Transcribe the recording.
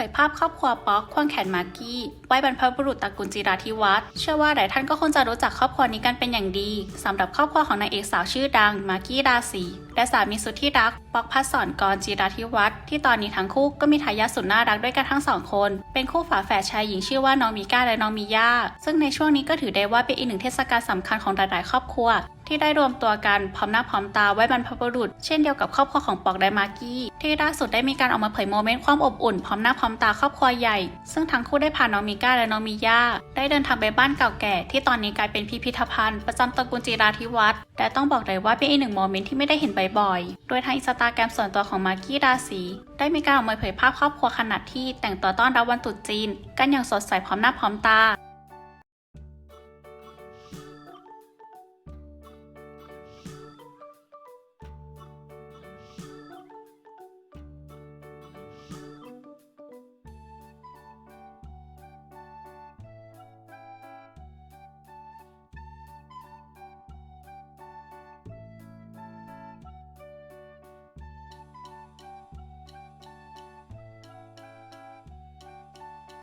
ผยภาพครอบครัวป๊อกควงแขนมากกี้ไหว้บรรพบุรุษตระกูลจิราธิวัฒน์เชื่อว่าหลายท่านก็คงจะรู้จักครอบครัวนี้กันเป็นอย่างดีสำหรับครอบครัวของนางเอกสาวชื่อดังมากกี้ราศีและสามีสุดที่รักป๊อกพัศสอนกรจิราธิวัฒน์ที่ตอนนี้ทั้งคู่ก็มีทายาทสุดน่ารักด้วยกันทั้งสองคน เป็นคู่ฝาแฝดชายหญิงชื่อว่าน้องมิก้าและน้องมิย่าซึ่งในช่วงนี้ก็ถือได้ว่าเป็นอีกหนึ่งเทศกาลสำคัญของหลายๆครอบครัว ที่ได้รวมตัวกันพร้อมหน้าพร้อมตาไว้บรรพบุรุษ เช่นเดียวกับครอบครัวของปอกและมากกี้ที่ล่าสุดได้มีการออกมาเผยโมเมนต์ความอบอุ่นพร้อมหน้าพร้อมตาครอบครัวใหญ่ ซึ่งทั้งคู่ได้พาน้องมิก้าและน้องมิย่าได้เดินทางไปบ้านเก่าแก่ ที่ตอนนี้กลายเป็นพิพิธภัณฑ์ประจำตระกูลจิราธิวัฒน์แต่ต้องบอกเลยว่าเป็นอีกหนึ่งโมเมนต์ที่ไม่ได้เห็นบ่อยๆ โดยทางอินสตาแกรมส่วนตัวของมากกี้ราศีได้มีการออกมาเผยภาพครอบครัวขนาดที่แต่งตัวต้อนรับวันตรุษจีน กันอย่างสดใสพร้อมหน้าพร้อมตา